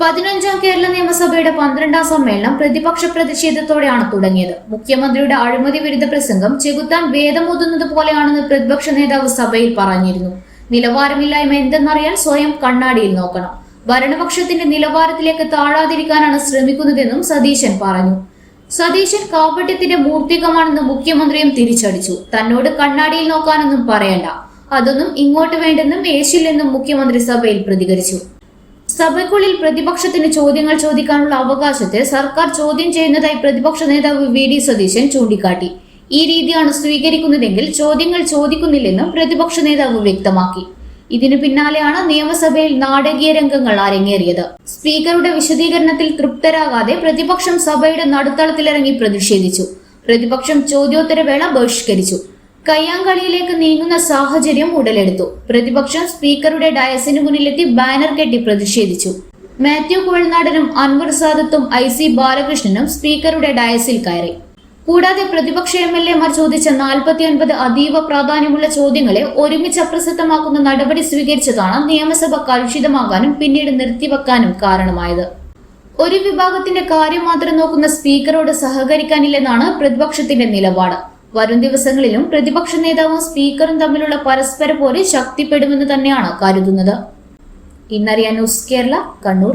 പതിനഞ്ചാം കേരള നിയമസഭയുടെ പന്ത്രണ്ടാം സമ്മേളനം പ്രതിപക്ഷ പ്രതിഷേധത്തോടെയാണ് തുടങ്ങിയത്. മുഖ്യമന്ത്രിയുടെ അഴിമതി വിരുദ്ധ പ്രസംഗം ചെകുത്താൻ വേദമോതുന്നത് പോലെയാണെന്ന് പ്രതിപക്ഷ നേതാവ് സഭയിൽ പറഞ്ഞിരുന്നു. നിലവാരമില്ലായ്മ എന്തെന്നറിയാൻ സ്വയം കണ്ണാടിയിൽ നോക്കണം. ഭരണപക്ഷത്തിന്റെ നിലവാരത്തിലേക്ക് താഴാതിരിക്കാനാണ് ശ്രമിക്കുന്നതെന്നും സതീശൻ പറഞ്ഞു. സതീശൻ കാപട്യത്തിന്റെ മൂർത്തികമാണെന്ന് മുഖ്യമന്ത്രിയും തിരിച്ചടിച്ചു. തന്നോട് കണ്ണാടിയിൽ നോക്കാനൊന്നും പറയണ്ട. അതൊന്നും ഇങ്ങോട്ട് വേണ്ടെന്നും ഏശില്ലെന്നും മുഖ്യമന്ത്രി സഭയിൽ പ്രതികരിച്ചു. സഭയ്ക്കുള്ളിൽ പ്രതിപക്ഷത്തിന് ചോദ്യങ്ങൾ ചോദിക്കാനുള്ള അവകാശത്തെ സർക്കാർ ചോദ്യം ചെയ്യുന്നതായി പ്രതിപക്ഷ നേതാവ് വി ഡി സതീശൻ ചൂണ്ടിക്കാട്ടി. ഈ രീതിയാണ് സ്വീകരിക്കുന്നതെങ്കിൽ ചോദ്യങ്ങൾ ചോദിക്കുന്നില്ലെന്നും പ്രതിപക്ഷ നേതാവ് വ്യക്തമാക്കി. ഇതിനു പിന്നാലെയാണ് നിയമസഭയിൽ നാടകീയ രംഗങ്ങൾ അരങ്ങേറിയത്. സ്പീക്കറുടെ വിശദീകരണത്തിൽ തൃപ്തരാകാതെ പ്രതിപക്ഷം സഭയുടെ നടുത്തളത്തിലിറങ്ങി പ്രതിഷേധിച്ചു. പ്രതിപക്ഷം ചോദ്യോത്തരവേള ബഹിഷ്കരിച്ചു. കയ്യാങ്കളിയിലേക്ക് നീങ്ങുന്ന സാഹചര്യം ഉടലെടുത്തു. പ്രതിപക്ഷം സ്പീക്കറുടെ ഡയസിന് മുന്നിലെത്തി ബാനർ കെട്ടി പ്രതിഷേധിച്ചു. മാത്യു കുഴൽനാടനും അൻവർ സാദത്തും ഐ സി ബാലകൃഷ്ണനും സ്പീക്കറുടെ ഡയസിൽ കയറി. കൂടാതെ പ്രതിപക്ഷ എം എൽ എമാർ ചോദിച്ച നാൽപ്പത്തിയൊൻപത് അതീവ പ്രാധാന്യമുള്ള ചോദ്യങ്ങളെ ഒരുമിച്ച് അപ്രസക്തമാക്കുന്ന നടപടി സ്വീകരിച്ചതാണ് നിയമസഭ കലുഷിതമാകാനും പിന്നീട് നിർത്തിവെക്കാനും കാരണമായത്. ഒരു വിഭാഗത്തിന്റെ കാര്യം മാത്രം നോക്കുന്ന സ്പീക്കറോട് സഹകരിക്കാനില്ലെന്നാണ് പ്രതിപക്ഷത്തിന്റെ നിലപാട്. വരും ദിവസങ്ങളിലും പ്രതിപക്ഷ നേതാവും സ്പീക്കറും തമ്മിലുള്ള പരസ്പര പോര് ശക്തിപ്പെടുമെന്ന് തന്നെയാണ് കരുതുന്നത്. ഇന്നറിയാൻ ന്യൂസ് കേരള കണ്ണൂർ.